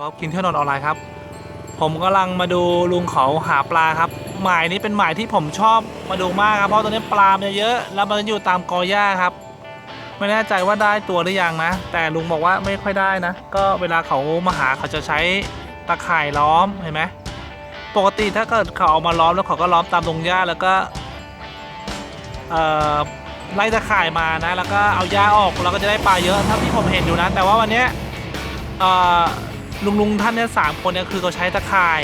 ครับกินเที่ยวนอนออนไลน์ครับ ผมกำลังมาดูลุงเขาหาปลาครับ หมายนี้เป็นหมายที่ผมชอบมาดูมากครับ เพราะตอนนี้ปลามันเยอะ แล้วมันอยู่ตามกอหญ้าครับ ไม่แน่ใจว่าได้ตัวหรือยังนะ แต่ลุงบอกว่าไม่ค่อยได้นะ ก็เวลาเขามาหาเขาจะใช้ตะข่ายล้อมเห็นไหมปกติถ้าเกิดเขาเอามาล้อมแล้วเขาก็ล้อมตามตรงหญ้าแล้วก็เอ่อไล่ตะข่ายมานะ แล้วก็เอาหญ้าออกเราก็จะได้ปลาเยอะเท่าที่ผมเห็นอยู่นะ แต่ว่าวันนี้เอ่อ ลุงลุงท่านเนี่ยสามคนเนี่ยคือเขาใช้ตะข่าย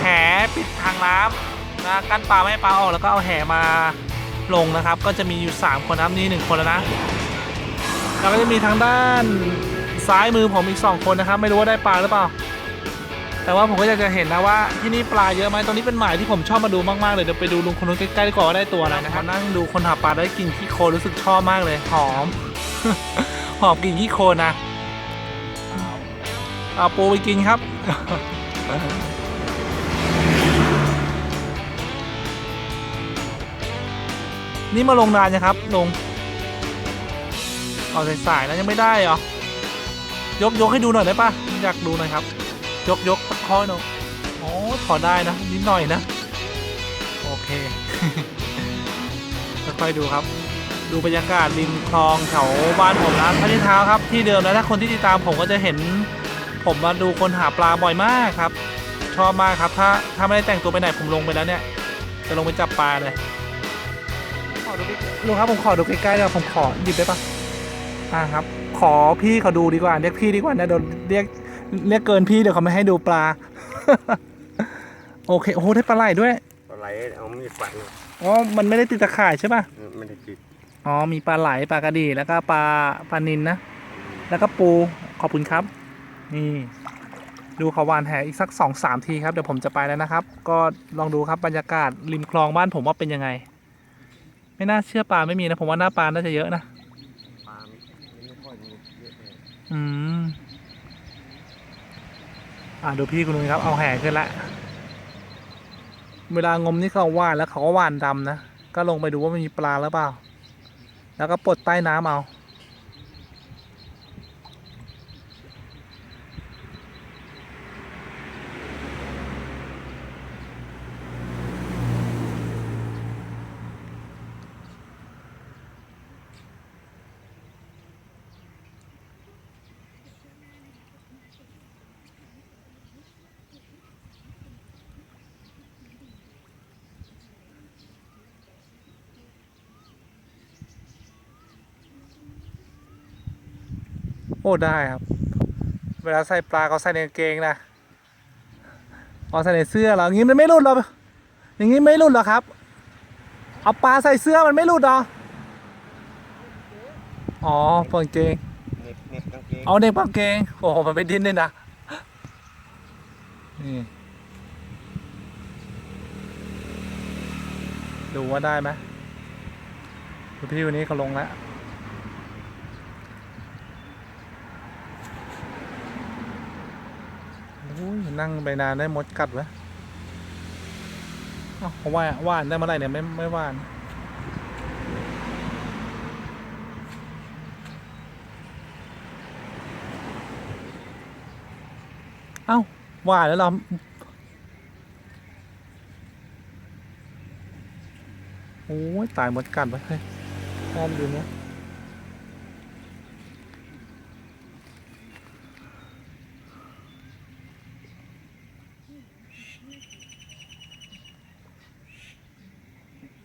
แหปิดทางน้ำนะกั้นปลาไม่ให้ปลาออกแล้วก็เอาแหมาลงนะครับ ก็จะมีอยู่ 3 คนนะครับนี่หนึ่งคนแล้วนะแล้วก็จะมีทางด้านซ้ายมือผมอีก 2 คนนะครับ ไม่รู้ว่าได้ปลาหรือเปล่า แต่ว่าผมก็อยากจะเห็นนะว่า ที่นี่ปลาเยอะไหมตรงนี้เป็นหมายที่ผมชอบมาดูมากๆเลยเดี๋ยวไปดูลุงคนนู้นใกล้ๆดีกว่าว่าได้ตัวอะไรนะครับนั่งดูคนหาปลาได้กลิ่นขี้โคลนรู้สึกชอบมากเลยหอมหอมกลิ่นขี้โคลนนะ เอาปูไปกินครับ นี่มาลงนานยังครับลงเอาสายๆแล้วยังไม่ได้เหรอยกยกให้ดูหน่อยได้ปะอยากดูหน่อยครับ ยกยกตะคอยหน่อยอ๋อพอได้นะ นิดหน่อยนะ โอเคค่อยๆดูครับ ดูบรรยากาศริมคลองแถวบ้านผมนะท่าที่เท้าครับที่เดิมนะถ้าคนที่ติดตามผมก็จะเห็น ผมมาดูคนหาปลาบ่อยมากครับ ชอบมากครับ ถ้าถ้าไม่ได้แต่งตัวไปไหนผมลงไปแล้วเนี่ย จะลงไปจับปลาเลยขอดูใกล้ลุงครับผมขอดูใกล้ๆนะผมขอหยิบได้ปะอ่าครับ ขอพี่เขาดูดีกว่าเรียกพี่ดีกว่านะโดนเรียกเรียกเกินพี่เดี๋ยวเขาไม่ให้ดูปลา โอเคโอ้โหได้ปลาไหลด้วยปลาไหลเอามีดฟันอ๋อมันไม่ได้ติดตะข่ายใช่ป่ะไม่ได้จิตอ๋อมีปลาไหลปลากระดีแล้วก็ปลาปลานินนะแล้วก็ปูขอบคุณครับ นี่ดูเขาวานแหอีกสักสองสามทีครับเดี๋ยวผมจะไปแล้วนะครับ ก็ลองดูครับบรรยากาศริมคลองบ้านผมว่าเป็นยังไง ไม่น่าเชื่อปลาไม่มีนะผมว่าหน้าปลาน่าจะเยอะนะปลาไม่ค่อยมีเยอะเลยอืมอ่าดูพี่คุณลุงครับเอาแห่ขึ้นละเวลางมนี่เขาว่านแล้วเขาก็ว่านดำนะก็ลงไปดูว่ามันมีปลาหรือเปล่า แล้วก็ปลดใต้น้ำเอา อ้ได้ครับ เวลาใส่ปลาเขาใส่ในกางเกงนะเอาใส่ในเสื้อเหรออย่างงี้มันไม่หลุดหรออย่างงี้ไม่หลุดหรอครับ เอาปลาใส่เสื้อมันไม่หลุดหรออ๋อปกางเกงเน็บเน็บกางเกงเอาเด็กปากเกงโอ้โหมันไปดิ้นด้วยนะนี่ดูว่าได้ไหมดูพี่วันนี้เขาลงแล้ว โอ้ย นั่งไปนานได้มดกัดวะเอ้าเขาว่าว่านได้เมื่อไรเนี่ยไม่ไม่ว่านเอ้าว่านแล้วเราโอ้ยตายหมดกัดวะเฮ้ยอ้อมดูนะ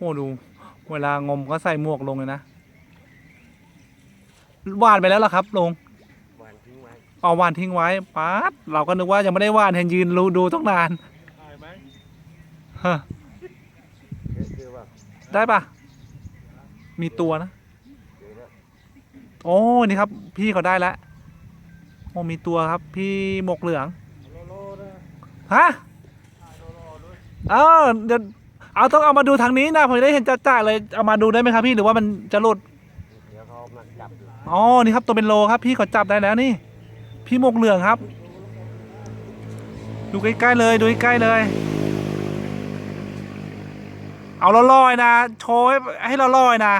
อ้ดู เวลางมก็ใส่หมวกลงเลยนะวานไปแล้วเหรอครับลงวานทิ้งไว้เอาวานทิ้งไว้ป๊าดเราก็นึกว่ายังไม่ได้วานเห็นยืนรูดูต้องนานฮะเยอะเยอะว่าได้ปะมีตัวนะเยอะแล้วโอ้นี่ครับ พี่เขาได้แล้วโอ้มีตัวครับ พี่หมวกเหลือง โลโลนะฮะโลโลด้วย เออเดี๋ยว เอาต้องเอามาดูทางนี้นะผมจะได้เห็นจ่าๆเลยเอามาดูได้ไหมครับพี่หรือว่ามันจะหลุดเดี๋ยวเขามาจับอ๋อนี่ครับตัวเป็นโลครับ พี่เขาจับได้แล้วนี่ พี่หมกเหลืองครับ ดูใกล้ๆเลยดูใกล้ๆเลย เอาละลอยๆนะโชว์ให้ลอยๆนะ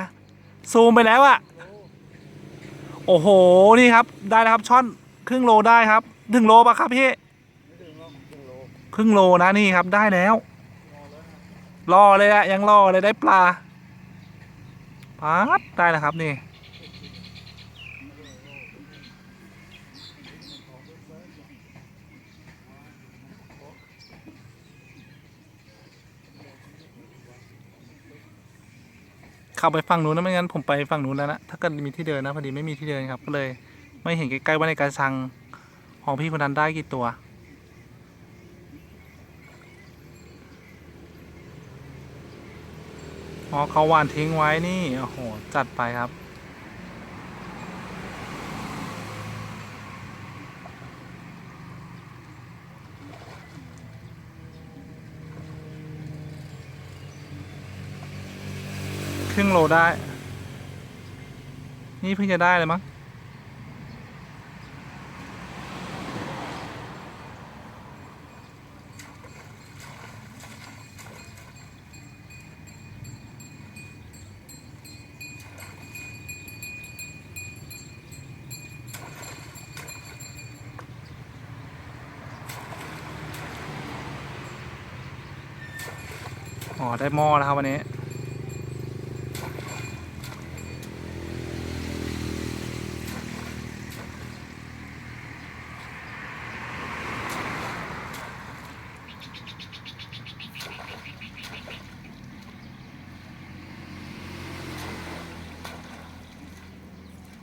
ซูมไปแล้วอะโอ้โหนี่ครับได้แล้วครับช่อนครึ่งโลได้ครับถึงโลปะครับพี่ครึ่งโลนะนี่ครับได้แล้ว รอเลยอะยังรอเลยได้ปลาปัดได้แล้วครับนี่เข้าไปฝั่งนู้นนะไม่งั้นผมไปฝั่งนู้นแล้วนะถ้าเกิดมีที่เดินนะพอดีไม่มีที่เดินครับก็เลย ไม่เห็นใกล้ๆว่าในการสั่งของพี่คนนั้นได้กี่ตัว อ๋อเขาหวานทิ้งไว้นี่ โอ้โห จัดไปครับ ครึ่งโลได้ นี่เพิ่งจะได้เลยมั้ง อ๋อ ได้หม้อแล้วครับวันนี้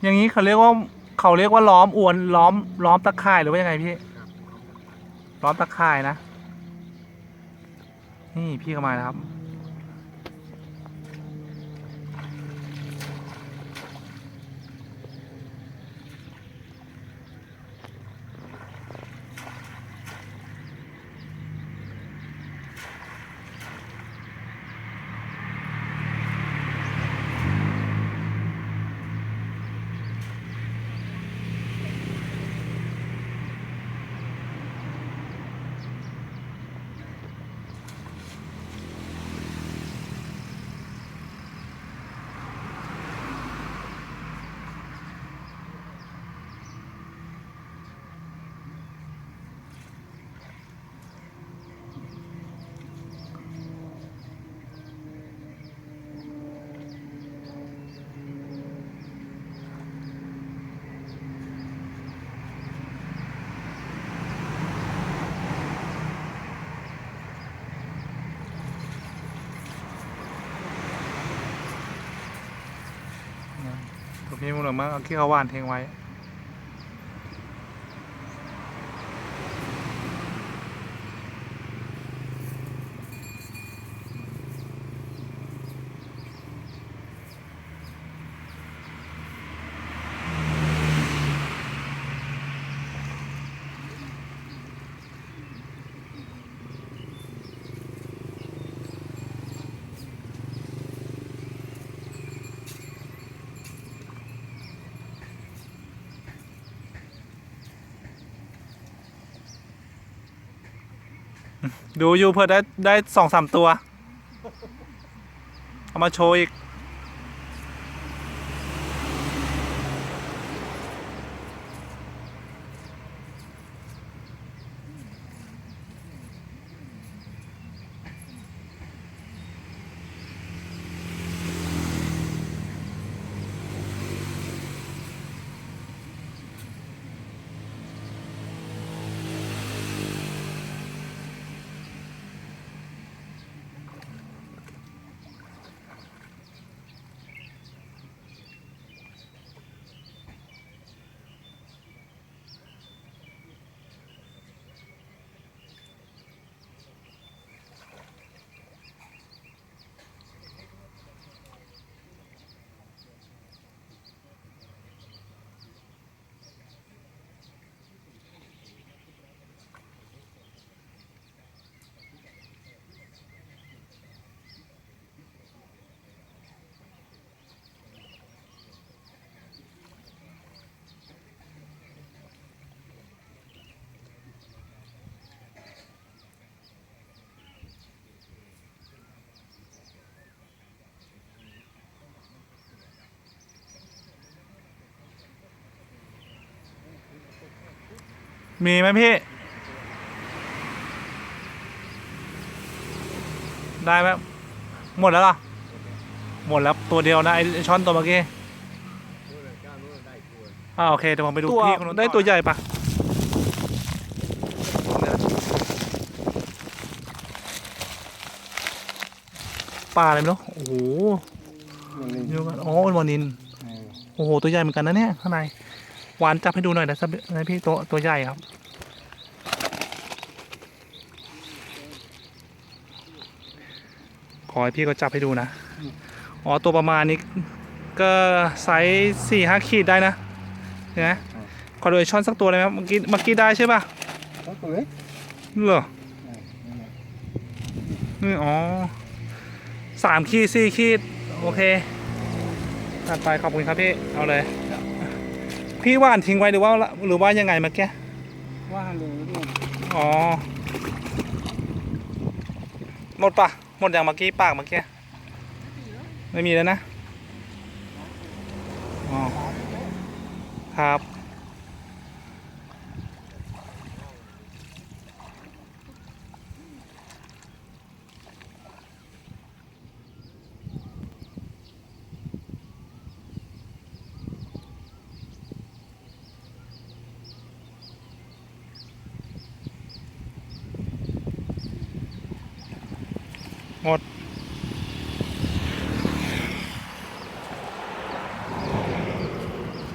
อย่างนี้เขาเรียกว่าเขาเรียกว่าล้อมอวนล้อมล้อมตะข่ายหรือว่ายังไงพี่ ล้อมตะข่ายนะ นี่พี่เข้ามานะครับ ตัวพี่มุนออกเอาขี้เขาหวานทิ้งไว้ ดูอยู่เพื่อได้ได้สองสามตัว เอามาโชว์อีก มีไหมพี่ ได้ไหมหมดแล้วเหรอหมดแล้วตัวเดียวนะไอไอ้ช้อนตัวเมื่อกี้นู่นน่ะเจ้านู่นน่ะได้ตัวอ่าโอเคเดี๋ยวผมไปดูพี่คนนู้นได้ตัวใหญ่ปะปลาอะไรไม่รู้โอ้โหมันนี่เดี๋ยวก่อนอ๋อวานิน โอ้โห ตัวใหญ่เหมือนกันนะเนี่ยข้างใน หวานจับให้ดูหน่อยนะนะพี่ตัวตัวใหญ่ครับ ขอให้พี่ก็จับให้ดูนะ อ๋อตัวประมาณนี้ก็ไซส์สี่ห้าขีดได้นะเห็นไหมขอดูไอ้ช้อนสักตัวเลยไหมครับเมื่อกี้เมื่อกี้ได้ใช่ป่ะเขาตัวเล็กเหรออ่านั่นแหละนี่อ๋อสามขีดสี่ขีด โอเคถัดไปขอบคุณครับพี่ เอาเลย พี่ว่านทิ้งไว้หรือว่าหรือว่ายังไงเมื่อกี้ว่างเลยเนี่ยอ๋อหมดปะหมดอย่างเมื่อกี้ปากเมื่อกี้ไม่มีแล้วนะอ๋อครับ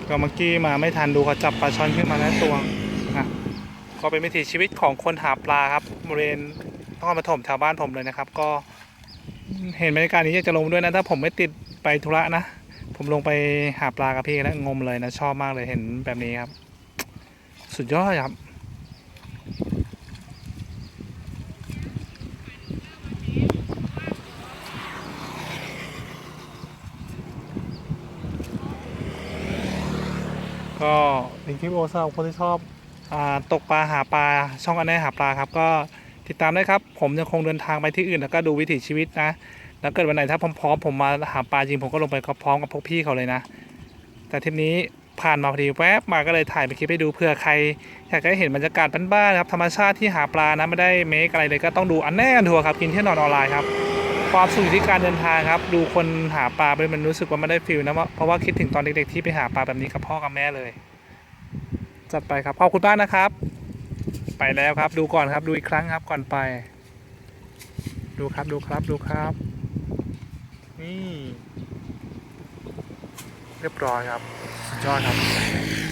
ก็เมื่อกี้มาไม่ทันดูเขาจับปลาช่อนขึ้นมาแล้วตัวนะก็เป็นวิถีชีวิตของคนหาปลาครับบริเวณนครปฐมแถวบ้านผมเลยนะครับ ก็เห็นบรรยากาศนี้อยากจะลงด้วยนะถ้าผมไม่ติดไปธุระนะ ผมลงไปหาปลากับพี่แล้วงมเลยนะชอบมากเลยเห็นแบบนี้ครับ สุดยอดครับ ก็ลิงก์คลิปโอสำหรับคนที่ชอบอตกปลาหาปลาช่องอันแน่หาปลาครับ ก็ติดตามได้ครับ ผมยังคงเดินทางไปที่อื่นแล้วก็ดูวิถีชีวิตนะแล้วเกิดวันไหนถ้าพร้อมผมมาหาปลาจริงผมก็ลงไปก็พร้อมกับพวกพี่เขาเลยนะ แต่ทริปนี้ผ่านมาพอดีแวบมาก็เลยถ่ายไปคลิปให้ดูเผื่อใครอยากจะให้เห็นบรรยากาศบ้านๆครับธรรมชาติที่หาปลานะไม่ได้เมคอะไรเลยก็ต้องดูอันแน่ทัวร์ครับกินเที่ยวนอนออนไลน์ครับ ความสุขที่การเดินทางครับ ดูคนหาปลาไปมันรู้สึกว่าไม่ได้ฟิลนะเพราะว่าคิดถึงตอนเด็กๆที่ไปหาปลาแบบนี้กับพ่อกับแม่เลย จัดไปครับขอบคุณมากนะครับ ไปแล้วครับ ดูก่อนครับดูอีกครั้งครับก่อนไป ดูครับดูครับดูครับ นี่ เรียบร้อยครับสุดยอดครับ